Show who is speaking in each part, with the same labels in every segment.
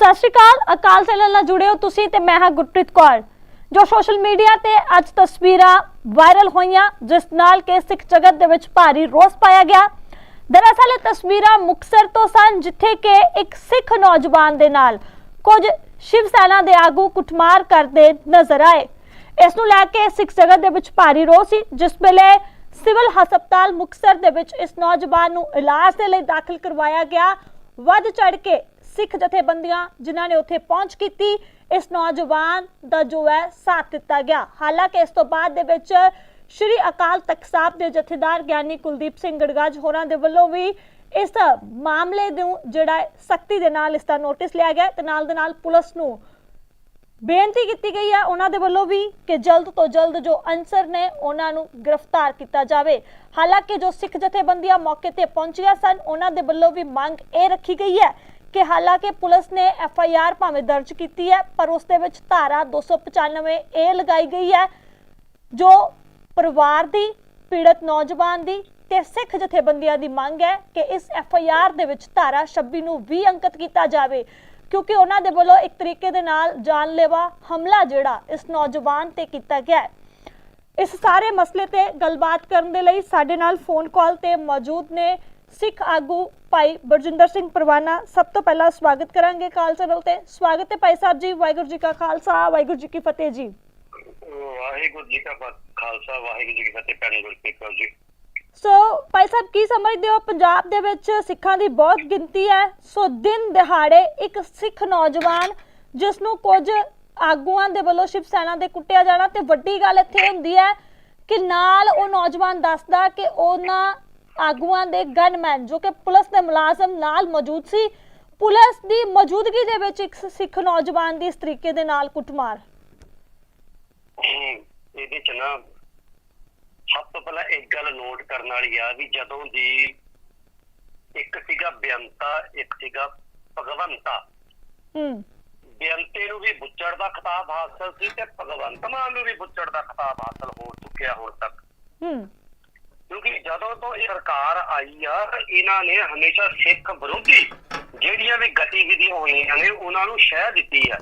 Speaker 1: ਸਤਿ ਸ਼੍ਰੀ ਅਕਾਲ ਅਕਾਲ ਚੈਨਲ ਨਾਲ ਜੁੜੇ ਹੋ ਤੁਸੀਂ ਤੇ ਮੈਂ ਹਾਂ ਗੁਰਪ੍ਰੀਤ ਕੌਰ। ਜੋ ਸੋਸ਼ਲ ਮੀਡੀਆ ਤੇ ਅੱਜ ਤਸਵੀਰਾਂ ਵਾਇਰਲ ਹੋਈਆਂ, ਜਿਸ ਨਾਲ ਕਿ ਸਿੱਖ ਜਗਤ ਦੇ ਵਿੱਚ ਭਾਰੀ ਰੋਸ ਪਾਇਆ ਗਿਆ। ਦਰਅਸਲ, ਇਹ ਤਸਵੀਰਾਂ ਮੁਕਸਰ ਤੋਂ ਸਨ, ਜਿੱਥੇ ਕਿ ਇੱਕ ਸਿੱਖ ਨੌਜਵਾਨ ਦੇ ਨਾਲ ਕੁਝ ਸ਼ਿਵ ਸੈਨਾ ਦੇ ਆਗੂ ਕੁੱਟਮਾਰ ਕਰਦੇ ਨਜ਼ਰ ਆਏ। ਇਸ ਨੂੰ ਲੈ ਕੇ ਸਿੱਖ ਜਗਤ ਦੇ ਵਿੱਚ ਭਾਰੀ ਰੋਸ ਸੀ, ਜਿਸ ਵੇਲੇ ਸਿਵਲ ਹਸਪਤਾਲ ਮੁਕਸਰ ਦੇ ਵਿੱਚ ਇਸ ਨੌਜਵਾਨ ਨੂੰ ਇਲਾਜ ਦੇ ਲਈ ਦਾਖਲ ਕਰਵਾਇਆ ਗਿਆ। ਵੱਧ ਚੜ ਕੇ ਸਿੱਖ ਜਥੇਬੰਦੀਆਂ ਜਿਨ੍ਹਾਂ ਨੇ ਉੱਥੇ ਪਹੁੰਚ ਕੀਤੀ, ਇਸ ਨੌਜਵਾਨ ਦਾ ਜੋ ਹੈ ਸਾਥ ਦਿੱਤਾ ਗਿਆ। ਹਾਲਾਂਕਿ ਇਸ ਤੋਂ ਬਾਅਦ ਦੇ ਵਿੱਚ ਸ਼੍ਰੀ ਅਕਾਲ ਤਖਤ ਸਾਹਿਬ ਦੇ ਜਥੇਦਾਰ ਗਿਆਨੀ ਕੁਲਦੀਪ ਸਿੰਘ ਗੜਗਾਜ ਹੋਰਾਂ ਦੇ ਵੱਲੋਂ ਵੀ ਇਸ ਮਾਮਲੇ ਨੂੰ ਜਿਹੜਾ ਸਖਤੀ ਦੇ ਨਾਲ ਇਸ ਦਾ ਨੋਟਿਸ ਲਿਆ ਗਿਆ ਤੇ ਨਾਲ ਦੇ ਨਾਲ ਪੁਲਿਸ ਨੂੰ ਬੇਨਤੀ ਕੀਤੀ ਗਈ ਹੈ ਉਹਨਾਂ ਦੇ ਵੱਲੋਂ ਵੀ ਕਿ ਜਲਦ ਤੋਂ ਜਲਦ ਜੋ ਅਨਸਰ ਨੇ ਉਹਨਾਂ ਨੂੰ ਗ੍ਰਿਫਤਾਰ ਕੀਤਾ ਜਾਵੇ। ਹਾਲਾਂਕਿ ਜੋ ਸਿੱਖ ਜਥੇਬੰਦੀਆਂ ਮੌਕੇ ਤੇ ਪਹੁੰਚੀਆਂ ਸਨ, ਉਹਨਾਂ ਦੇ ਵੱਲੋਂ ਵੀ ਮੰਗ ਇਹ ਰੱਖੀ ਗਈ ਹੈ ਕਿ ਹਾਲਾਂਕਿ ਪੁਲਿਸ ਨੇ ਐਫ ਆਈ ਆਰ ਭਾਵੇਂ ਦਰਜ ਕੀਤੀ ਹੈ, ਪਰ ਉਸ ਦੇ ਵਿੱਚ ਧਾਰਾ 295 ਇਹ ਲਗਾਈ ਗਈ ਹੈ, ਜੋ ਪਰਿਵਾਰ ਦੀ, ਪੀੜਤ ਨੌਜਵਾਨ ਦੀ ਤੇ ਸਿੱਖ ਜਥੇਬੰਦੀਆਂ ਦੀ ਮੰਗ ਹੈ ਕਿ ਇਸ ਐਫ ਆਈ ਆਰ ਦੇ ਵਿੱਚ ਧਾਰਾ 26 ਨੂੰ ਵੀ ਅੰਕਿਤ ਕੀਤਾ ਜਾਵੇ, ਕਿਉਂਕਿ ਉਹਨਾਂ ਦੇ ਵੱਲੋਂ ਇੱਕ ਤਰੀਕੇ ਦੇ ਨਾਲ ਜਾਨਲੇਵਾ ਹਮਲਾ ਜਿਹੜਾ ਇਸ ਨੌਜਵਾਨ ਤੇ ਕੀਤਾ ਗਿਆ ਹੈ। ਇਸ ਸਾਰੇ ਮਸਲੇ ਤੇ ਗੱਲਬਾਤ ਕਰਨ ਦੇ ਲਈ ਸਾਡੇ ਨਾਲ ਫੋਨ ਕਾਲ ਤੇ ਮੌਜੂਦ ਨੇ ਸਿੱਖ ਆਗੂ ਭਾਈ ਬਰਜਿੰਦਰ ਸਿੰਘ ਪਰਵਾਨਾ ਸਭ ਤੋਂ ਪਹਿਲਾਂ ਸਵਾਗਤ ਕਰਾਂਗੇ ਕਾਲ ਚੈਨਲ ਤੇ। ਸਵਾਗਤ ਹੈ ਭਾਈ ਸਾਹਿਬ ਜੀ ਵਾਹਿਗੁਰੂ ਜੀ ਕਾ ਖਾਲਸਾ ਵਾਹਿਗੁਰੂ ਜੀ ਕੀ ਫਤਿਹ ਜੀ।
Speaker 2: ਵਾਹਿਗੁਰੂ ਜੀ ਕਾ ਖਾਲਸਾ ਵਾਹਿਗੁਰੂ ਜੀ ਕੀ ਫਤਿਹ ਭੈਣ ਗੁਰਪ੍ਰੀਤ ਜੀ।
Speaker 1: ਸੋ ਭਾਈ ਸਾਹਿਬ ਕੀ ਸਮਝਦੇ ਹੋ? ਪੰਜਾਬ ਦੇ ਵਿੱਚ ਸਿੱਖਾਂ ਦੀ ਬਹੁਤ ਗਿਣਤੀ ਹੈ। ਸੋ ਦਿਨ ਦਿਹਾੜੇ ਇੱਕ ਸਿੱਖ ਨੌਜਵਾਨ ਜਿਸ ਨੂੰ ਕੁਝ ਆਗੂਆਂ ਦੇ ਵੱਲੋਂ ਸ਼ਿਵ ਸੈਨਾ ਦੇ ਕੁੱਟਿਆ ਜਾਣਾ ਤੇ ਵੱਡੀ ਗੱਲ ਇੱਥੇ ਹੁੰਦੀ ਹੈ ਕਿ ਨਾਲ ਉਹ ਨੌਜਵਾਨ ਦੱਸਦਾ ਕਿ ਉਹਨਾਂ ਆਗੂਆਂ ਦੇ ਗਨਮੈਨ ਜੋ ਕਿ ਪੁਲਿਸ ਦੇ ਮੁਲਾਜ਼ਮ ਨਾਲ ਮੌਜੂਦ ਸੀ। ਪੁਲਿਸ ਦੀ ਮੌਜੂਦਗੀ ਦੇ ਵਿੱਚ ਇੱਕ ਸਿੱਖ ਨੌਜਵਾਨ ਦੀ ਇਸ ਤਰੀਕੇ ਦੇ ਨਾਲ ਕੁੱਟਮਾਰ।
Speaker 2: ਇਹਦੇ ਚ ਨਾ ਸਭ ਤੋਂ ਪਹਿਲਾਂ ਇੱਕ ਗੱਲ ਨੋਟ ਕਰਨ ਵਾਲੀ ਆ ਵੀ ਜਦੋਂ ਦੀ ਇੱਕ ਸੀਗਾ ਬੇਅੰਤਾ ਇੱਕ ਸੀਗਾ ਭਗਵੰਤਾ।
Speaker 1: ਹੂੰ।
Speaker 2: ਬੇਅੰਤੇ ਨੂੰ ਵੀ ਬੁੱਚੜ ਦਾ ਖਿਤਾਬ ਹਾਸਲ ਸੀ ਤੇ ਭਗਵੰਤ ਮਾਨ ਨੂੰ ਵੀ ਬੁੱਚੜ ਦਾ ਖਿਤਾਬ ਹਾਸਲ ਹੋ ਚੁੱਕਿਆ ਹੁਣ ਤੱਕ।
Speaker 1: ਹੂੰ।
Speaker 2: ਕਿਉਂਕਿ ਜਦੋਂ ਤੋਂ ਇਹ ਸਰਕਾਰ ਆਈ ਆ ਇਹਨਾਂ ਨੇ ਹਮੇਸ਼ਾ ਸਿੱਖ ਵਿਰੋਧੀ ਜਿਹੜੀਆਂ ਵੀ ਗਤੀਵਿਧੀਆਂ ਹੋਈਆਂ ਨੇ ਉਹਨਾਂ ਨੂੰ ਸ਼ਹਿ ਦਿੱਤੀ ਆ।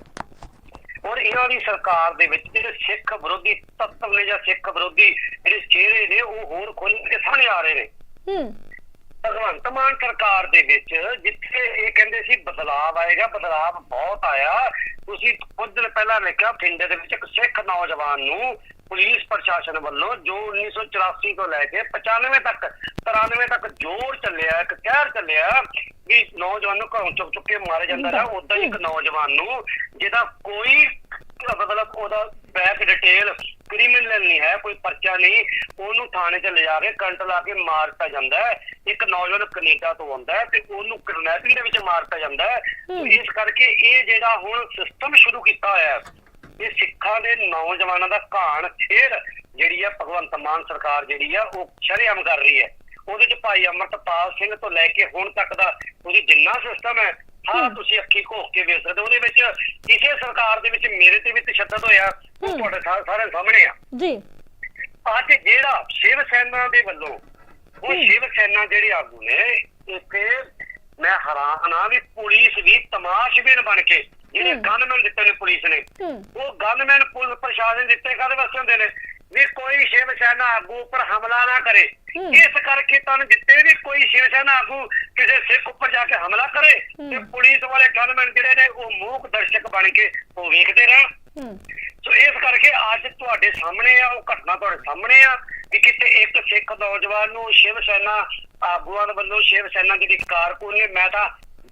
Speaker 2: ਔਰ ਇਹਨਾਂ ਦੀ ਸਰਕਾਰ ਦੇ ਵਿੱਚ ਜਿਹੜੇ ਸਿੱਖ ਵਿਰੋਧੀ ਤੱਤਵ ਨੇ ਜਾਂ ਸਿੱਖ ਵਿਰੋਧੀ ਜਿਹੜੇ ਚਿਹਰੇ ਨੇ ਉਹ ਹੋਰ ਖੁੱਲ੍ਹ ਕੇ ਸਾਹਮਣੇ ਆ ਰਹੇ ਨੇ।
Speaker 1: ਹੂੰ।
Speaker 2: ਭਗਵੰਤ ਮਾਨ ਸਰਕਾਰ ਦੇ ਵਿੱਚ ਜਿੱਥੇ ਇਹ ਕਹਿੰਦੇ ਸੀ ਬਦਲਾਵ ਆਏਗਾ ਬਦਲਾਵ ਬਹੁਤ ਆਇਆ। ਤੁਸੀਂ ਕੁਝ ਦਿਨ ਪਹਿਲਾਂ ਲਿਖਿਆ ਪਿੰਡ ਦੇ ਵਿੱਚ ਇੱਕ ਸਿੱਖ ਨੌਜਵਾਨ ਨੂੰ ਪੁਲਿਸ ਪ੍ਰਸ਼ਾਸਨ ਵੱਲੋਂ ਜੋ 1984 ਤੋਂ ਲੈ ਕੇ 95 ਤੱਕ 93 ਤੱਕ ਜੋਰ ਚੱਲਿਆ ਇੱਕ ਕਹਿਰ ਚੱਲਿਆ ਵੀ ਨੌਜਵਾਨ ਨੂੰ ਘਰੋਂ ਚੁੱਕ ਚੁੱਕ ਕੇ ਮਾਰਿਆ ਜਾਂਦਾ ਹੈ ਉਦਾਂ ਇੱਕ ਨੌਜਵਾਨ ਨੂੰ ਜਿਹਦਾ ਕੋਈ ਮਤਲਬ ਉਹਦਾ ਬੈਕ ਡਿਟੇਲ ਕ੍ਰਿਮੀਨਲ ਨਹੀਂ ਹੈ ਕੋਈ ਪਰਚਾ ਨਹੀਂ ਉਹਨੂੰ ਥਾਣੇ 'ਚ ਲਿਜਾ ਕੇ ਕੰਟ ਲਾ ਕੇ ਮਾਰਤਾ ਜਾਂਦਾ ਹੈ। ਇੱਕ ਨੌਜਵਾਨ ਕੈਨੇਡਾ ਤੋਂ ਆਉਂਦਾ ਹੈ ਤੇ ਉਹਨੂੰ ਕਿਡਨੈਪਿੰਗ ਦੇ ਵਿੱਚ ਮਾਰਤਾ ਜਾਂਦਾ ਹੈ। ਇਸ ਕਰਕੇ ਇਹ ਜਿਹੜਾ ਹੁਣ ਸਿਸਟਮ ਸ਼ੁਰੂ ਕੀਤਾ ਹੋਇਆ ਹੈ ਇਹ ਸਿੱਖਾਂ ਦੇ ਨੌਜਵਾਨਾਂ ਦਾ ਘਾਣ ਫੇਰ ਜਿਹੜੀ ਆ ਭਗਵੰਤ ਮਾਨ ਸਰਕਾਰ ਜਿਹੜੀ ਆ ਉਹ ਸ਼ਰੇਆਮ ਕਰ ਰਹੀ ਹੈ ਉਹਦੇ ਚ ਭਾਈ ਅਮਰਤਪਾਲ ਸਿੰਘ ਤੋਂ ਲੈ ਕੇ ਹੁਣ ਤੱਕ ਦਾ ਉਹਦੀ ਜਿੰਨਾ ਸਿਸਟਮ ਹੈ ਹਾਂ। ਤੁਸੀਂ ਅੱਖੀ ਘੋਖ ਕੇ ਵੇਖ ਸਕਦੇ। ਉਹਦੇ ਵਿੱਚ ਕਿਸੇ ਸਰਕਾਰ ਦੇ ਵਿੱਚ ਮੇਰੇ ਤੇ ਵੀ ਤਸ਼ੱਦਦ ਹੋਇਆ ਉਹ। ਤੁਹਾਡੇ ਸਾ- ਸਾਰਿਆਂ ਸਾਹਮਣੇ ਆ
Speaker 1: ਜੀ
Speaker 2: ਅੱਜ ਜਿਹੜਾ ਸ਼ਿਵ ਸੈਨਾ ਦੇ ਵੱਲੋਂ ਉਹ। ਸ਼ਿਵ ਸੈਨਾ ਜਿਹੜੇ ਆਗੂ ਨੇ ਇੱਥੇ ਮੈਂ ਹੈਰਾਨ ਆ ਵੀ ਪੁਲਿਸ ਵੀ ਤਮਾਸ਼ਬੀਨ ਬਣ ਕੇ ਜਿਹੜੇ। ਗਨਮੈਨ ਦਿੱਤੇ ਨੇ ਪੁਲਿਸ ਨੇ ਉਹ ਗਨਮੈਨ ਪੁਲਿਸ ਪ੍ਰਸ਼ਾਸਨ ਦਿੱਤੇ ਕਾਹਦੇ ਵਾਸਤੇ ਹੁੰਦੇ ਨੇ ਵੀ ਕੋਈ ਸ਼ਿਵ ਸੈਨਾ ਆਗੂ ਉੱਪਰ ਹਮਲਾ ਨਾ ਕਰੇ। ਇਸ ਕਰਕੇ ਤੁਹਾਨੂੰ ਦਿੱਤੇ ਵੀ ਕੋਈ ਸ਼ਿਵ ਸੈਨਾ ਆਗੂ ਕਿਸੇ ਸਿੱਖ ਉੱਪਰ ਜਾ ਕੇ ਹਮਲਾ ਕਰੇ। ਤੇ ਪੁਲਿਸ ਵਾਲੇ ਗਨਮੈਨ ਜਿਹੜੇ ਨੇ ਉਹ ਮੂਕ ਦਰਸ਼ਕ ਬਣ ਕੇ ਉਹ ਵੇਖਦੇ ਰਹਿਣ ਸੋ ਇਸ ਕਰਕੇ ਅੱਜ ਤੁਹਾਡੇ ਸਾਹਮਣੇ ਆ ਉਹ ਘਟਨਾ ਤੁਹਾਡੇ ਸਾਹਮਣੇ ਆ ਕਿ ਕਿਤੇ ਇੱਕ ਸਿੱਖ ਨੌਜਵਾਨ ਨੂੰ ਸ਼ਿਵ ਸੈਨਾ ਆਗੂਆਂ ਦੇ ਵੱਲੋਂ ਸ਼ਿਵ ਸੈਨਾ ਜਿਹੜੀ ਕਾਰਕੁਨ ਨੇ ਮੈਂ ਤਾਂ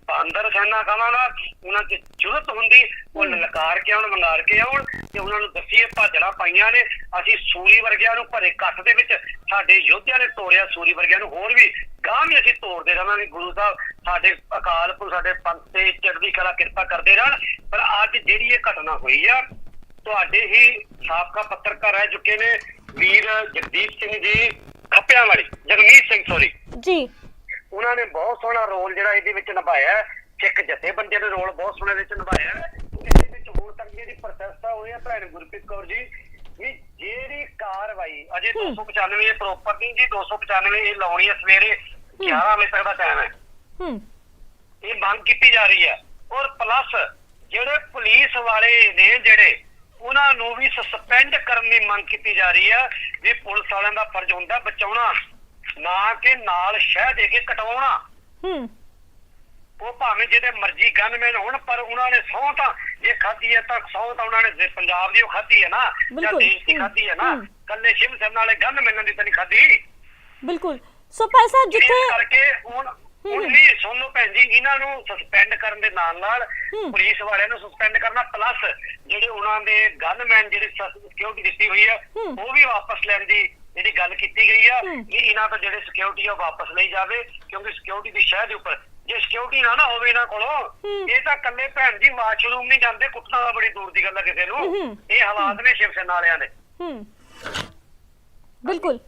Speaker 2: ਬਾਂਦਰ ਸੈਨਾ ਕਹਾਂਗਾ ਉਹਨਾਂ ਦੀ ਜ਼ਰੂਰਤ ਹੁੰਦੀ ਉਹ। ਲਲਕਾਰ ਕੇ ਆਉਣ ਮੰਗਾਰ ਕੇ ਆਉਣ ਤੇ ਉਹਨਾਂ ਨੂੰ ਦੱਸੀਏ ਭਾਜੜਾ ਪਾਈਆਂ ਨੇ ਅਸੀਂ ਸੂਰੀ ਵਰਗਿਆਂ ਨੂੰ ਭਰੇ ਕੱਟ ਦੇ ਵਿੱਚ ਸਾਡੇ ਯੋਧਿਆਂ ਨੇ ਤੋੜਿਆ ਸੂਰੀ ਵਰਗਿਆਂ ਨੂੰ ਹੋਰ ਵੀ ਗਾਂ ਵੀ ਅਸੀਂ ਤੋੜਦੇ ਰਵਾਂਗੇ ਗੁਰੂ ਸਾਹਿਬ ਸਾਡੇ ਅਕਾਲ ਪੁਰਖ ਸਾਡੇ ਪੰਥ ਤੇ ਚੜ੍ਹਦੀ ਕਲਾ ਕਿਰਪਾ ਕਰਦੇ ਰਹਿਣ ਪਰ ਅੱਜ ਜਿਹੜੀ ਇਹ ਘਟਨਾ ਹੋਈ ਆ ਤੁਹਾਡੇ ਹੀ ਸਾਬਕਾ ਪੱਤਰਕਾਰ ਰਹਿ ਚੁੱਕੇ ਨੇ ਵੀਰ ਜਗਦੀਪ ਸਿੰਘ ਜੀ ਖੱਪਿਆਂ ਵਾਲੀ ਜਗਮੀਤ ਸਿੰਘ ਸੋਰੀ
Speaker 1: ਜੀ
Speaker 2: ਉਹਨਾਂ ਨੇ ਬਹੁਤ ਸੋਹਣਾ ਰੋਲ ਜਿਹੜਾ ਇਹਦੇ ਵਿੱਚ ਨਿਭਾਇਆ। ਸਿੱਖ ਜਥੇਬੰਦੀਆਂ ਨੇ ਰੋਲ ਬਹੁਤ ਸੋਹਣਾ ਵਿੱਚ ਨਿਭਾਇਆ। ਇਹਦੇ ਵਿੱਚ ਹੁਣ ਤੱਕ ਜਿਹੜੀ ਪ੍ਰੋਸੈਸਾ ਹੋਈ ਹੈ ਭੈਣ ਗੁਰਪ੍ਰੀਤ ਕੌਰ ਜੀ ਵੀ ਜਿਹੜੀ ਕਾਰਵਾਈ ਅਜੇ
Speaker 1: ਹੂੰ।
Speaker 2: 295 ਇਹ ਪ੍ਰੋਪਰ ਨਹੀਂ ਜੀ 295 ਇਹ ਲਾਉਣੀ ਹੈ ਸਵੇਰੇ 11 ਵਜੇ ਤੱਕ ਦਾ ਟਾਈਮ ਹੈ
Speaker 1: ਹੂੰ
Speaker 2: ਇਹ ਮੰਗ ਕੀਤੀ ਜਾ ਰਹੀ ਹੈ ਔਰ ਪਲੱਸ ਜਿਹੜੇ ਪੁਲਿਸ ਵਾਲੇ ਨੇ ਜਿਹੜੇ ਉਹਨਾਂ ਨੂੰ ਵੀ ਸਸਪੈਂਡ ਕਰਨ ਦੀ ਮੰਗ ਕੀਤੀ ਜਾ ਰਹੀ ਹੈ ਵੀ ਪੁਲਿਸ ਵਾਲਿਆਂ ਦਾ ਫਰਜ਼ ਹੁੰਦਾ ਬਚਾਉਣਾ ਨਾ ਕਿ ਨਾਲ ਸ਼ਹਿ ਦੇ ਕੇ ਕਟਵਾਉਣਾ
Speaker 1: ਹੂੰ
Speaker 2: ਉਹ ਭਾਵੇਂ ਜਿਹਦੇ ਮਰਜ਼ੀ ਗਨਮੈਨ ਹੋਣ ਪਰ ਉਹਨਾਂ ਨੇ ਸਹੁੰ ਤਾਂ ਜੇ ਖਾਧੀ ਹੈ ਤਾਂ ਸਹੁੰ ਤਾਂ ਉਹਨਾਂ ਨੇ ਜੇ ਪੰਜਾਬ ਦੀ ਉਹ ਖਾਧੀ ਹੈ ਨਾ ਜਾਂ
Speaker 1: ਬਿਲਕੁਲ।
Speaker 2: ਦੇਸ਼ ਦੀ
Speaker 1: ਹੂੰ,
Speaker 2: ਖਾਧੀ ਹੈ ਨਾ
Speaker 1: ਹੂੰ।
Speaker 2: ਕੱਲੇ ਸ਼ਿਵ ਸੈਨਾ ਵਾਲੇ ਗਨਮੈਨਾਂ ਦੀ ਤਾਂ ਨਹੀਂ ਖਾਧੀ
Speaker 1: ਬਿਲਕੁਲ ਸੋ ਭਾਈ ਸਾਹਿਬ
Speaker 2: ਇਸ
Speaker 1: ਜਿੱਥੇ
Speaker 2: ਕਰਕੇ ਹੁਣ ਹੁਣ ਵੀ ਸੁਣ ਲਓ ਭੈਣ ਜੀ ਇਹਨਾਂ ਨੂੰ ਸਸਪੈਂਡ ਕਰਨ ਦੇ ਨਾਲ ਨਾਲ
Speaker 1: ਹੂੰ।
Speaker 2: ਪੁਲਿਸ ਵਾਲਿਆਂ ਨੂੰ ਸਸਪੈਂਡ ਕਰਨਾ ਪਲੱਸ ਜਿਹੜੇ ਉਹਨਾਂ ਦੇ ਗਨਮੈਨ ਜਿਹੜੇ ਸਿਕਿਉਰਿਟੀ ਦਿੱਤੀ ਹੋਈ ਹੈ
Speaker 1: ਹੂੰ।
Speaker 2: ਉਹ ਵੀ ਵਾਪਸ ਲੈਣ ਦੀ ਜਿਹੜੀ ਗੱਲ ਕੀਤੀ ਗਈ ਆ
Speaker 1: ਹੂੰ।
Speaker 2: ਕਿ ਇਹਨਾਂ ਤੋਂ ਜਿਹੜੇ ਸਿਕਿਉਰਿਟੀ ਆ ਉਹ ਵਾਪਸ ਲਈ ਜਾਵੇ ਕਿਉਂਕਿ ਸਿਕਿਉਰਿਟੀ ਦੀ ਸ਼ਹਿ ਦੇ ਉੱਪਰ ਜੇ ਸਿਕਿਉਰਿਟੀ ਨਾ ਨਾ ਹੋਵੇ ਇਹਨਾਂ ਕੋਲੋਂ। ਇਹ ਤਾਂ ਇਕੱਲੇ ਭੈਣ ਜੀ ਵਾਸ਼ਰੂਮ ਨਹੀਂ ਜਾਂਦੇ ਕੁੱਟਣਾ ਤਾਂ ਬੜੀ ਦੂਰ ਦੀ ਗੱਲ ਆ ਕਿਸੇ ਨੂੰ। ਇਹ ਹਾਲਾਤ ਨੇ ਸ਼ਿਵ ਸੈਨਾ ਵਾਲਿਆਂ ਦੇ
Speaker 1: ਬਿਲਕੁਲ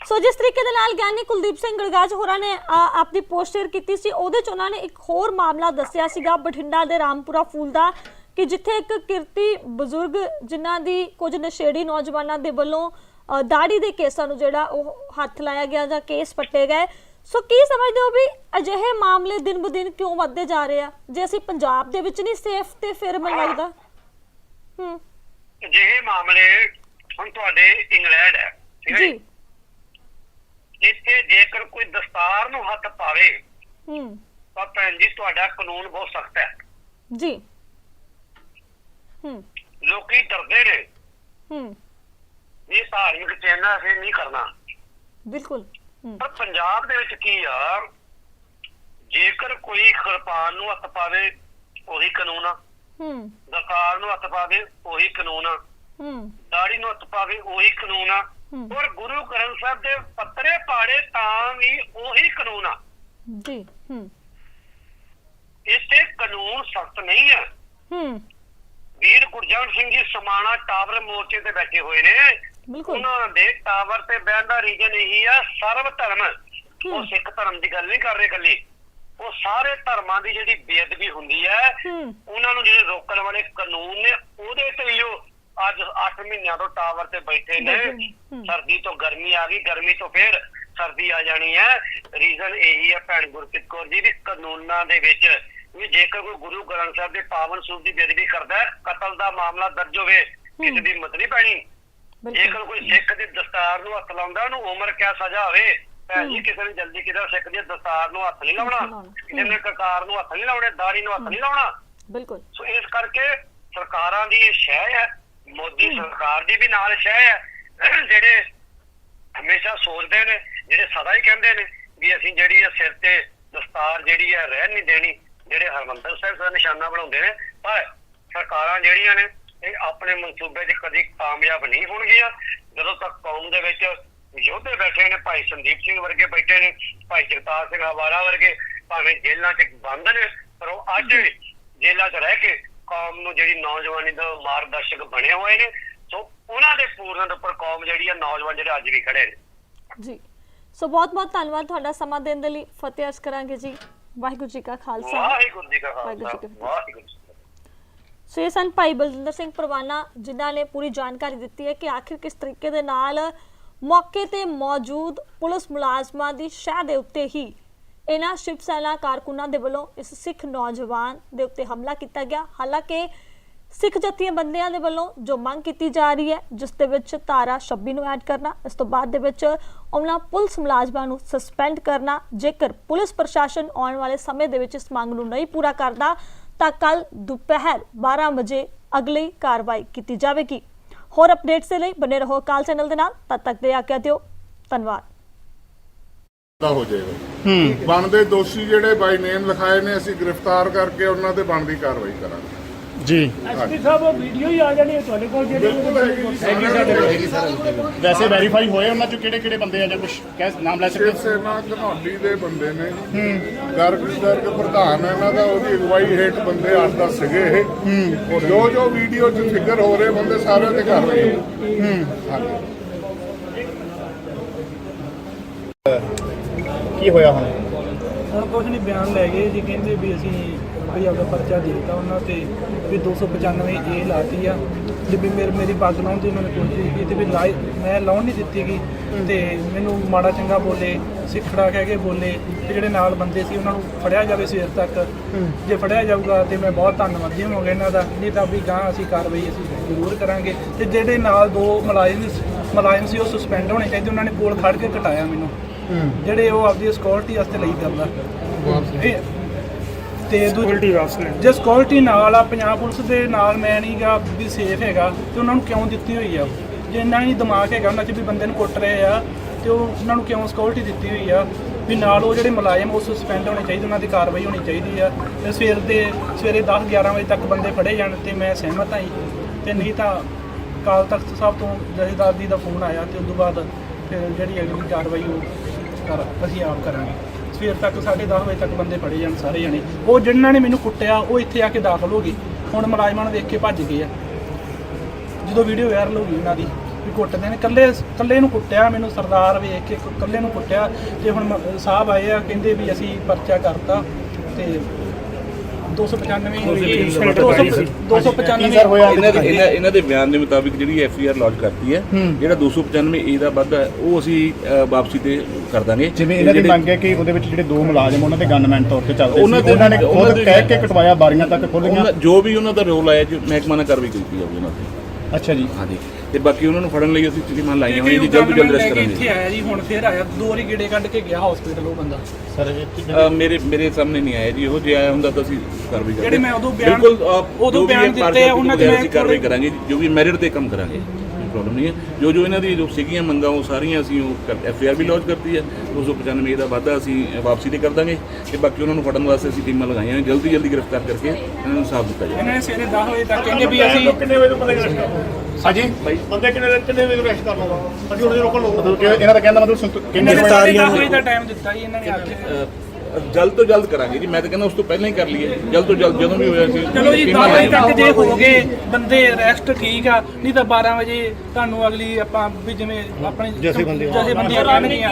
Speaker 1: ਸੋ ਜਿਸ ਤਰੀਕੇ ਦੇ ਨਾਲ ਗਿਆਨੀ ਕੁਲਦੀਪ ਸਿੰਘ ਗੜਗਾਜ ਹੋਰਾਂ ਨੇ ਆਪਣੀ ਪੋਸਟ ਸ਼ੇਅਰ ਕੀਤੀ ਸੀ ਉਹਦੇ ਚ ਉਹਨਾਂ ਨੇ ਇੱਕ ਹੋਰ ਮਾਮਲਾ ਦੱਸਿਆ ਸੀਗਾ ਬਠਿੰਡਾ ਦੇ ਰਾਮਪੁਰਾ ਫੂਲ ਦਾ ਕਿ ਜਿੱਥੇ ਇੱਕ ਕਿਰਤੀ ਬਜ਼ੁਰਗ ਜਿਨ੍ਹਾਂ ਦੀ ਕੁਝ ਨਸ਼ੇੜੀ ਨੌਜਵਾਨਾਂ ਦੇ ਵੱਲੋਂ ਦਾੜੀ ਦੇ ਕੇਸਾਂ ਨੂੰ ਜਿਹੜਾ ਉਹ ਹੱਥ ਲਾਇਆ ਗਿਆ ਜਾਂ ਕੇਸ ਪੱਟੇ ਗਏ। ਸੋ ਕੀ ਸਮਝਦੇ ਹੋ ਵੀ ਅਜਿਹੇ ਮਾਮਲੇ ਦਿਨ ਬ ਦਿਨ ਕਿਉਂ ਵੱਧਦੇ ਜਾ ਰਹੇ ਆ? ਜੇ ਅਸੀਂ ਪੰਜਾਬ ਦੇ ਵਿੱਚ ਨਹੀਂ ਸੇਫ ਤੇ ਫਿਰ ਮੈਨੂੰ ਲੱਗਦਾ ਹੂੰ।
Speaker 2: ਜਿਹੇ ਮਾਮਲੇ ਹੁਣ ਤੁਹਾਡੇ ਇੰਗਲੈਂਡ ਹੈ ਠੀਕ ਹੈ
Speaker 1: ਜੀ।
Speaker 2: ਇੱਥੇ ਜੇਕਰ ਕੋਈ ਦਸਤਾਰ ਨੂੰ ਹੱਥ ਪਾਵੇ
Speaker 1: ਹੂੰ।
Speaker 2: ਤਾਂ ਭੈਣ ਜੀ ਤੁਹਾਡਾ ਕਾਨੂੰਨ ਬਹੁਤ ਸਖਤ ਹੈ।
Speaker 1: ਜੀ। ਹੂੰ।
Speaker 2: ਲੋਕੀ ਡਰਦੇ ਨੇ।
Speaker 1: ਹੂੰ।
Speaker 2: ਇਹ ਧਾਰਮਿਕ ਚੈਨਾ ਇਹ ਨਹੀਂ ਕਰਨਾ।
Speaker 1: ਬਿਲਕੁਲ।
Speaker 2: ਪਰ ਪੰਜਾਬ ਦੇ ਵਿੱਚ ਕੀ ਆ ਜੇਕਰ ਕੋਈ ਕਿਰਪਾਨ ਨੂੰ ਹੱਥ ਪਾਵੇ ਉਹੀ ਕਾਨੂੰਨ ਆ।
Speaker 1: ਹੂੰ।
Speaker 2: ਦਸਤਾਰ ਨੂੰ ਹੱਥ ਪਾਵੇ ਉਹੀ ਕਾਨੂੰਨ ਆ।
Speaker 1: ਹੂੰ।
Speaker 2: ਦਾੜੀ ਨੂੰ ਹੱਥ ਪਾਵੇ ਉਹੀ ਕਾਨੂੰਨ ਆ। ਔਰ ਗੁਰੂ ਗ੍ਰੰਥ ਸਾਹਿਬ ਦੇ ਪੱਤਰੇ ਪਾੜੇ ਤਾਂ ਵੀ ਉਹੀ ਕਾਨੂੰਨ ਆ।
Speaker 1: ਜੀ ਹੂੰ।
Speaker 2: ਇੱਥੇ ਕਾਨੂੰਨ ਸਖਤ ਨਹੀਂ ਹੈ
Speaker 1: ਹੂੰ।
Speaker 2: ਵੀਰ ਗੁਰਜੰਟ ਸਿੰਘ ਜੀ ਸਮਾਣਾ ਟਾਵਰ ਮੋਰਚੇ ਤੇ ਬੈਠੇ ਹੋਏ ਨੇ।
Speaker 1: ਬਿਲਕੁਲ।
Speaker 2: ਉਹਨਾਂ ਦੇ ਟਾਵਰ ਤੇ ਬਹਿਣ ਦਾ ਰੀਜਨ ਇਹੀ ਆ ਸਰਵ ਧਰਮ ਉਹ। ਸਿੱਖ ਧਰਮ ਦੀ ਗੱਲ ਨਹੀਂ ਕਰ ਰਹੇ ਕੱਲੀ ਉਹ ਸਾਰੇ ਧਰਮਾਂ ਦੀ ਜਿਹੜੀ ਬੇਅਦਬੀ ਹੁੰਦੀ ਹੈ ਉਹਨਾਂ ਨੂੰ ਜਿਹੜੇ ਰੋਕਣ ਵਾਲੇ ਕਾਨੂੰਨ ਨੇ ਉਹਦੇ ਤੇ ਹੀ ਉਹ ਅੱਜ 8 ਮਹੀਨਿਆਂ ਤੋਂ ਟਾਵਰ ਤੇ ਬੈਠੇ ਨੇ। ਸਰਦੀ ਤੋਂ ਗਰਮੀ ਆ ਗਈ ਗਰਮੀ ਤੋਂ ਫੇਰ ਸਰਦੀ ਆ ਜਾਣੀ ਹੈ। ਰੀਜ਼ਨ ਇਹੀ ਹੈ ਭੈਣ ਗੁਰਪ੍ਰੀਤ ਕੌਰ ਜੀ ਵੀ ਕਾਨੂੰਨਾਂ ਦੇ ਵਿੱਚ ਵੀ ਜੇਕਰ ਕੋਈ ਗੁਰੂ ਗ੍ਰੰਥ ਸਾਹਿਬ ਦੇ ਪਾਵਨ ਸਰੂਪ ਦੀ ਬੇਅਦਬੀ ਕਰਦਾ ਹੈ ਕਤਲ ਦਾ ਮਾਮਲਾ ਦਰਜ ਹੋਵੇ ਕਿਸੇ ਦੀ ਹਿੰਮਤ ਨਹੀਂ ਪੈਣੀ। ਜੇਕਰ ਕੋਈ ਸਿੱਖ ਦੀ ਦਸਤਾਰ ਨੂੰ ਹੱਥ ਲਾਉਂਦਾ ਉਹਨੂੰ ਉਮਰ ਕਿਆ ਸਜ਼ਾ ਹੋਵੇ। ਭੈਣ ਜੀ। ਕਿਸੇ ਨੇ ਜਲਦੀ ਕਿਦਾ ਸਿੱਖ ਦੀ ਦਸਤਾਰ ਨੂੰ ਹੱਥ ਨਹੀਂ ਲਾਉਣਾ। ਕਿਸੇ ਨੇ ਕਕਾਰ ਨੂੰ ਹੱਥ ਨਹੀਂ ਲਾਉਣੇ ਦਾੜੀ ਨੂੰ ਹੱਥ ਨਹੀਂ ਲਾਉਣਾ।
Speaker 1: ਬਿਲਕੁਲ।
Speaker 2: ਸੋ ਇਸ ਕਰਕੇ ਸਰਕਾਰਾਂ ਦੀ ਸ਼ਹਿ ਹੈ ਮੋਦੀ। ਸਰਕਾਰ ਦੀ ਵੀ ਨਾਲ ਸ਼ਹਿ ਹੈ। ਜਿਹੜੇ ਹਮੇਸ਼ਾ ਸੋਚਦੇ ਨੇ ਜਿਹੜੇ ਸਦਾ ਹੀ ਕਹਿੰਦੇ ਨੇ ਵੀ ਅਸੀਂ ਜਿਹੜੀ ਹੈ ਸਿਰ ਤੇ ਦਸਤਾਰ ਜਿਹੜੀ ਹੈ ਰਹਿਣ ਨਹੀਂ ਦੇਣੀ। ਜਿਹੜੇ ਹਰਮੰਦਰ ਸਾਹਿਬ ਦਾ ਨਿਸ਼ਾਨਾ ਬਣਾਉਂਦੇ ਨੇ ਪਰ ਸਰਕਾਰਾਂ ਜਿਹੜੀਆਂ ਨੇ ਇਹ ਆਪਣੇ ਮਨਸੂਬੇ 'ਚ ਕਦੀ ਕਾਮਯਾਬ ਨਹੀਂ ਹੋਣਗੀਆਂ ਜਦੋਂ ਤੱਕ ਕੌਮ ਦੇ ਵਿੱਚ ਯੋਧੇ ਬੈਠੇ ਨੇ ਭਾਈ ਸੰਦੀਪ ਸਿੰਘ ਵਰਗੇ ਬੈਠੇ ਨੇ ਭਾਈ ਜਗਤਾਰ ਸਿੰਘ ਹਵਾਲਾ ਵਰਗੇ ਭਾਵੇਂ ਜੇਲ੍ਹਾਂ 'ਚ ਬੰਦ ਨੇ ਪਰ ਉਹ ਅੱਜ ਜੇਲ੍ਹਾਂ 'ਚ ਰਹਿ ਕੇ ਕੌਮ ਨੂੰ ਜਿਹੜੀ ਨੌਜਵਾਨੀ ਦਾ ਮਾਰਗਦਰਸ਼ਕ ਬਣੇ ਹੋਏ ਨੇ। ਸੋ ਉਹਨਾਂ ਦੇ ਪੂਰਨ ਉੱਪਰ ਕੌਮ ਜਿਹੜੀ ਆ ਨੌਜਵਾਨ ਜਿਹੜੇ ਅੱਜ ਵੀ ਖੜੇ ਨੇ।
Speaker 1: ਜੀ। ਸੋ ਬਹੁਤ ਬਹੁਤ ਧੰਨਵਾਦ ਤੁਹਾਡਾ ਸਮਾਂ ਦੇਣ ਦੇ ਲਈ। ਫਤਿਹ ਅਰਜ਼ ਕਰਾਂਗੇ ਜੀ। ਵਾਹਿਗੁਰੂ ਜੀ ਕਾ ਖਾਲਸਾ।
Speaker 2: ਵਾਹਿਗੁਰੂ ਜੀ ਕਾ ਖਾਲਸਾ। ਵਾਹਿਗੁਰੂ ਜੀ ਕੀ ਫਤਿਹ।
Speaker 1: ਸੋ ਇਹ ਸਨ ਭਾਈ ਬਲਜਿੰਦਰ ਸਿੰਘ ਪਰਵਾਨਾ ਜਿਨ੍ਹਾਂ ਨੇ ਪੂਰੀ ਜਾਣਕਾਰੀ ਦਿੱਤੀ ਹੈ ਕਿ ਆਖਿਰ ਕਿਸ ਤਰੀਕੇ ਦੇ ਨਾਲ ਮੌਕੇ ਤੇ ਮੌਜੂਦ ਪੁਲਿਸ ਮੁਲਾਜ਼ਮਾਂ ਦੀ ਸ਼ਹਿ ਦੇ ਉੱਤੇ ਹੀ ਇਹਨਾਂ ਸ਼ਿਵ ਸੈਨਾ ਕਾਰਕੁਨਾਂ ਦੇ ਵੱਲੋਂ ਇਸ ਸਿੱਖ ਨੌਜਵਾਨ ਦੇ ਉੱਤੇ ਹਮਲਾ ਕੀਤਾ ਗਿਆ। ਹਾਲਾਂਕਿ ਸਿੱਖ ਜਥੇਬੰਦੀਆਂ ਦੇ ਵੱਲੋਂ ਜੋ ਮੰਗ ਕੀਤੀ ਜਾ ਰਹੀ ਹੈ, ਜਿਸ ਦੇ ਵਿੱਚ ਧਾਰਾ 26 ਨੂੰ ਐਡ ਕਰਨਾ, ਇਸ ਤੋਂ ਬਾਅਦ ਦੇ ਵਿੱਚ ਉਹਨਾਂ ਪੁਲਿਸ ਮੁਲਾਜ਼ਮਾਂ ਨੂੰ ਸਸਪੈਂਡ ਕਰਨਾ, ਜੇਕਰ ਪੁਲਿਸ ਪ੍ਰਸ਼ਾਸਨ ਆਉਣ ਵਾਲੇ ਸਮੇਂ ਦੇ ਵਿੱਚ ਇਸ ਮੰਗ ਨੂੰ ਨਹੀਂ ਪੂਰਾ ਕਰਦਾ ਤਾਂ ਕੱਲ ਦੁਪਹਿਰ 12 ਵਜੇ ਅਗਲੀ ਕਾਰਵਾਈ ਕੀਤੀ ਜਾਵੇਗੀ। ਹੋਰ ਅਪਡੇਟਸ ਦੇ ਲਈ ਬਨੇ ਰਹੋ ਕਾਲ ਚੈਨਲ ਦੇ ਨਾਲ। ਤਦ ਤੱਕ ਦੇ ਆਗਿਆ ਦਿਓ। ਧੰਨਵਾਦ।
Speaker 3: ਦਾ ਹੋ ਜਾਏਗਾ। ਹੂੰ। ਬਣਦੇ ਦੋਸ਼ੀ ਜਿਹੜੇ ਬਾਈ ਨੇਮ ਲਿਖਾਏ ਨੇ ਅਸੀਂ ਗ੍ਰਿਫਤਾਰ ਕਰਕੇ ਉਹਨਾਂ ਤੇ ਬਣਦੀ ਕਾਰਵਾਈ ਕਰਾਂਗੇ।
Speaker 4: ਜੀ।
Speaker 5: ਐਸਪੀ ਸਾਹਿਬ ਉਹ ਵੀਡੀਓ ਹੀ ਆ ਜਾਣੀ ਹੈ ਤੁਹਾਡੇ ਕੋਲ ਜਿਹੜੀ
Speaker 4: ਵੈਸੇ ਵੈਰੀਫਾਈ ਹੋਏ ਉਹਨਾਂ ਚ ਕਿਹੜੇ ਕਿਹੜੇ ਬੰਦੇ ਆ ਜਾਂ ਕੁਝ ਕਹਿ ਨਾਮ ਲੈ
Speaker 3: ਸ਼ਿਵ
Speaker 4: ਸਕਦੇ
Speaker 3: ਸੈਨਾ ਘਨੌਲੀ ਦੇ ਬੰਦੇ ਨੇ ਗਰਗ ਗਰਗ ਪ੍ਰਧਾਨ ਹੈ ਇਹਨਾਂ ਦਾ ਉਹਦੀ ਅਗਵਾਈ ਹੇਠ ਬੰਦੇ ਅੱਠ ਦਸ ਸੀਗੇ ਇਹ। ਉਹ ਜੋ ਜੋ ਵੀਡੀਓ 'ਚ ਫਿਗਰ ਹੋ ਰਹੇ ਬੰਦੇ ਸਾਰਿਆਂ ਤੇ ਕਾਰਵਾਈ ਹੂੰ। ਹਾਂਜੀ।
Speaker 4: ਕੀ ਹੋਇਆ ਹੁਣ?
Speaker 6: ਹੁਣ ਕੁਝ ਨਹੀਂ ਬਿਆਨ ਲੈ ਗਏ ਜੀ। ਕਹਿੰਦੇ ਵੀ ਅਸੀਂ ਵੀ ਆਪਦਾ ਪਰਚਾ ਦੇ ਦਿੱਤਾ ਉਹਨਾਂ ਤੇ ਵੀ 295 ਏ ਲਾਤੀ ਆ। ਤੇ ਵੀ ਮੇਰੇ ਮੇਰੀ ਪੱਗ ਲਾਉਣ ਦੀ ਉਹਨਾਂ ਨੇ ਕੋਸ਼ਿਸ਼ ਕੀਤੀ ਵੀ ਲਾਈ ਮੈਂ ਲਾਉਣ ਨਹੀਂ ਦਿੱਤੀ ਗਈ ਤੇ ਮੈਨੂੰ ਮਾੜਾ ਚੰਗਾ ਬੋਲੇ ਸਿੱਖੜਾ ਕਹਿ ਕੇ ਬੋਲੇ ਤੇ ਜਿਹੜੇ ਨਾਲ ਬੰਦੇ ਸੀ ਉਹਨਾਂ ਨੂੰ ਫੜਿਆ ਜਾਵੇ ਸਵੇਰ ਤੱਕ। ਜੇ ਫੜਿਆ ਜਾਊਗਾ ਤੇ ਮੈਂ ਬਹੁਤ ਧੰਨਵਾਦੀ ਹੋਵਾਂਗਾ ਇਹਨਾਂ ਦਾ। ਨਹੀਂ ਤਾਂ ਵੀ ਗਾਂ ਅਸੀਂ ਕਾਰਵਾਈ ਅਸੀਂ ਜ਼ਰੂਰ ਕਰਾਂਗੇ। ਤੇ ਜਿਹੜੇ ਨਾਲ ਦੋ ਮੁਲਾਜ਼ਮ ਮੁਲਾਜ਼ਮ ਸੀ ਉਹ ਸਸਪੈਂਡ ਹੋਣੇ ਚਾਹੀਦੇ ਉਹਨਾਂ ਨੇ ਕੋਲ ਖੜ ਕੇ ਕਟਾਇਆ ਮੈਨੂੰ। ਜਿਹੜੇ ਉਹ ਆਪਦੀ ਸਿਕਿਉਰਿਟੀ ਵਾਸਤੇ ਲਈ ਕਰਦਾ ਇਹ- ਤੇ ਸਿਕਿਉਰਿਟੀ ਵਾਸਤੇ ਜੇ ਸਿਕਿਉਰਿਟੀ ਨਾਲ ਆ ਪੰਜਾਬ ਪੁਲਿਸ ਦੇ ਨਾਲ ਮੈਂ ਨਹੀਂਗਾ ਵੀ ਸੇਫ ਹੈਗਾ ਤੇ ਉਹਨਾਂ ਨੂੰ ਕਿਉਂ ਦਿੱਤੀ ਹੋਈ ਆ? ਜੇ ਇੰਨਾ ਹੀ ਦਮਾਗ ਹੈਗਾ ਉਹਨਾਂ 'ਚ ਵੀ ਬੰਦੇ ਨੂੰ ਕੁੱਟ ਰਹੇ ਆ ਤੇ ਉਹ ਉਹਨਾਂ ਨੂੰ ਕਿਉਂ ਸਿਕਿਉਰਿਟੀ ਦਿੱਤੀ ਹੋਈ ਆ? ਵੀ ਨਾਲ ਉਹ ਜਿਹੜੇ ਮੁਲਾਜ਼ਮ ਉਹ ਸਸਪੈਂਡ ਹੋਣੇ ਚਾਹੀਦੇ ਉਹਨਾਂ ਦੀ ਕਾਰਵਾਈ ਹੋਣੀ ਚਾਹੀਦੀ ਆ। ਤੇ ਸਵੇਰ ਦੇ ਸਵੇਰੇ 10 11 ਵਜੇ ਤੱਕ ਬੰਦੇ ਫੜੇ ਜਾਣ ਤੇ ਮੈਂ ਸਹਿਮਤ ਹਾਂ ਜੀ। ਤੇ ਨਹੀਂ ਤਾਂ ਕਾਲ ਤਖਤ ਸਾਹਿਬ ਤੋਂ ਜਥੇਦਾਰ ਜੀ ਦਾ ਫੋਨ ਆਇਆ ਤੇ ਉਸ ਤੋਂ ਬਾਅਦ ਫਿਰ ਜਿਹੜੀ ਅਗਲੀ ਕਾਰਵਾਈ ਉਹ ਕਰ ਅਸੀਂ ਆਪ ਕਰਾਂਗੇ। ਸਵੇਰ ਤੱਕ 10:30 ਵਜੇ ਤੱਕ ਬੰਦੇ ਫੜੇ ਜਾਣ ਸਾਰੇ ਜਣੇ। ਉਹ ਜਿਨ੍ਹਾਂ ਨੇ ਮੈਨੂੰ ਕੁੱਟਿਆ, ਉਹ ਇੱਥੇ ਆ ਕੇ ਦਾਖਲ ਹੋ ਗਏ। ਹੁਣ ਮੁਲਾਜ਼ਮਾਂ ਨੂੰ ਵੇਖ ਕੇ ਭੱਜ ਗਏ ਆ। ਜਦੋਂ ਵੀਡੀਓ ਵਾਇਰਲ ਹੋ ਗਈ ਉਹਨਾਂ ਦੀ, ਵੀ ਕੁੱਟਦੇ ਨੇ। ਕੱਲੇ ਕੱਲੇ ਨੂੰ ਕੁੱਟਿਆ ਮੈਨੂੰ, ਸਰਦਾਰ ਵੇਖ ਕੇ ਕੱਲੇ ਨੂੰ ਕੁੱਟਿਆ। ਤੇ ਹੁਣ ਮ- ਸਾਹਿਬ ਆਏ ਆ, ਕਹਿੰਦੇ ਵੀ ਅਸੀਂ ਪਰਚਾ ਕਰਤਾ ਤੇ 295 295
Speaker 4: ਸਰ ਹੋਇਆ
Speaker 7: ਇਹਨਾਂ ਦੇ ਇਹਨਾਂ ਇਹਨਾਂ ਦੇ ਬਿਆਨ ਦੇ ਮੁਤਾਬਿਕ ਜਿਹੜੀ ਐਫ ਆਈ ਆਰ ਲੌਂਚ ਕਰਤੀ ਹੈ ਜਿਹੜਾ 295 ਏ ਦਾ ਵਾਧਾ ਹੈ, ਉਹ ਅਸੀਂ ਅ, ਵਾਪਸੀ ਤੇ ਕਰ ਦਾਂਗੇ।
Speaker 4: ਜਿਵੇਂ ਇਹਨਾਂ ਦੀ
Speaker 7: ਜਿਹੜੇ-
Speaker 4: ਮੰਗ ਹੈ ਕਿ ਉਹਦੇ ਵਿੱਚ ਜਿਹੜੇ ਦੋ ਮੁਲਾਜ਼ਮ ਉਹਨਾਂ ਦੇ ਗਨਮੈਨ ਤੌਰ ਤੇ ਚੱਲਦੇ
Speaker 7: ਉਹਨਾਂ
Speaker 4: ਸੀ
Speaker 7: ਦੇ-
Speaker 4: ਉਹਨਾਂ ਨੇ
Speaker 7: ਉਹਨਾਂ
Speaker 4: ਖੁਦ
Speaker 7: ਦੇ-
Speaker 4: ਕਹਿ ਕੇ ਕਟਵਾਇਆ ਬਾਰੀਆਂ ਤੱਕ ਖੁੱਲੀਆਂ
Speaker 7: ਉਹਨਾਂ- ਜੋ ਵੀ ਉਹਨਾਂ ਦਾ ਰੋਲ ਆਇਆ ਜੀ ਮਹਿਕਮਾ ਨਾਲ ਕਾਰਵਾਈ ਕੀਤੀ ਜਾਊਗੀ ਉਹਨਾਂ ਤੇ।
Speaker 4: ਅੱਛਾ ਜੀ।
Speaker 7: ਹਾਂਜੀ। ਤੇ ਬਾਕੀ ਉਹਨਾਂ ਨੂੰ ਫੜਨ ਲਈ ਅਸੀਂ ਟੀਮਾਂ ਲਾਈਆਂ ਹੋਈਆਂ ਜੀ ਜਲਦ ਤੋਂ ਜਲਦ ਰੈਸਟ ਕਰਾਂਗੇ।
Speaker 6: ਇੱਥੇ ਆਇਆ ਜੀ ਹੁਣ ਫੇਰ ਆਇਆ ਦੋ ਵਾਰੀ ਗੇੜੇ ਕੱਢ ਕੇ ਗਿਆ ਹਸਪੀਟਲ ਉਹ ਬੰਦਾ।
Speaker 4: ਸਰ
Speaker 7: ਮੇਰੇ ਮੇਰੇ ਸਾਹਮਣੇ ਨਹੀਂ ਆਇਆ ਜੀ ਉਹ ਜੇ ਆਇਆ ਹੁੰਦਾ ਤਾਂ ਅਸੀਂ ਕਾਰਵਾਈ ਕਰਾਂਗੇ
Speaker 6: ਜਿਹੜੇ ਮੈਂ ਉਦੋਂ ਬਿਆਨ-
Speaker 7: ਬਿਲਕੁਲ
Speaker 6: ਉਦੋਂ ਬਿਆਨ ਦਿੱਤੇ ਉਹਨਾਂ ਦੇ ਮੈਂ
Speaker 7: ਕਾਰਵਾਈ ਕਰਾਂਗੇ ਜੋ ਵੀ ਮੈਰਿਟ ਤੇ ਕੰਮ ਕਰਾਂਗੇ। ਪ੍ਰੋਬਲਮ ਨਹੀਂ ਹੈ। ਜੋ ਜੋ ਇਹਨਾਂ ਦੀ ਜੋ ਸੀਗੀਆਂ ਮੰਗਾਂ ਉਹ ਸਾਰੀਆਂ ਅਸੀਂ ਉਹ ਐਫ ਆਰ ਵੀ ਲੌਂਚ ਕਰਤੀ ਹੈ। 295 ਦਾ ਵਾਧਾ ਅਸੀਂ ਵਾਪਸੀ ਤੇ ਕਰ ਦਾਂਗੇ ਤੇ ਬਾਕੀ ਉਹਨਾਂ ਨੂੰ ਫੜਨ ਵਾਸਤੇ ਅਸੀਂ ਟੀਮਾਂ ਲਗਾਈਆਂ ਨੇ। ਜਲਦੀ ਜਲਦੀ ਗ੍ਰਿਫਤਾਰ ਕਰਕੇ ਇਹਨਾਂ ਨੂੰ ਇਨਸਾਫ ਦਿੱਤਾ ਜਾਵੇ।
Speaker 6: ਇਹਨਾਂ ਨੇ ਸਵੇਰੇ 10 ਵਜੇ ਤੱਕ ਕਹਿੰਦੇ ਵੀ ਅਸੀਂ
Speaker 5: ਕਿੰਨੇ ਵਜੇ ਤੋਂ ਬੰਦੇ ਅਰੈਸਟ
Speaker 4: ਹਾਂਜੀ?
Speaker 5: ਬੰਦੇ ਕਿੰਨੇ ਕਿੰਨੇ ਵਜੇ ਅਰੈਸਟ ਕਰ ਲਵਾਂ ਅਸੀਂ ਹੁਣ ਰੋਕਣ ਲਓ
Speaker 4: ਮਤਲਬ ਕਿ ਇਹਨਾਂ ਦਾ ਕਹਿਣ ਦਾ ਮਤਲਬ ਕਿੰਨੇ ਵਜੇ
Speaker 6: 10 ਵਜੇ ਦਾ ਟਾਈਮ ਦਿੱਤਾ ਜੀ ਇਹਨਾਂ ਨੇ ਆ ਕੇ
Speaker 7: ਜਲਦ ਤੋਂ ਜਲਦ ਕਰਾਂਗੇ ਜੀ। ਮੈਂ ਤਾਂ ਕਹਿੰਦਾ ਉਸ ਤੋਂ ਪਹਿਲਾਂ ਹੀ ਕਰ ਲਈਏ। ਜਲਦ ਤੋਂ ਜਲਦ ਜਦੋਂ ਵੀ ਹੋਇਆ ਸੀ
Speaker 6: ਚਲੋ ਜੀ
Speaker 7: ਟੀਮਾਂ
Speaker 6: 10 ਵਜੇ
Speaker 7: ਲਾਈਆਂ।
Speaker 6: ਤੱਕ ਜੇ ਹੋ ਗਏ ਬੰਦੇ ਰੈਸਟ ਠੀਕ ਆ। ਨਹੀਂ ਤਾਂ 12 ਵਜੇ ਤੁਹਾਨੂੰ ਅਗਲੀ ਆਪਾਂ ਵੀ ਜਿਵੇਂ ਆਪਣੇ ਜਥੇ ਬੰਦੀਆਂ ਕਰਨਗੀਆਂ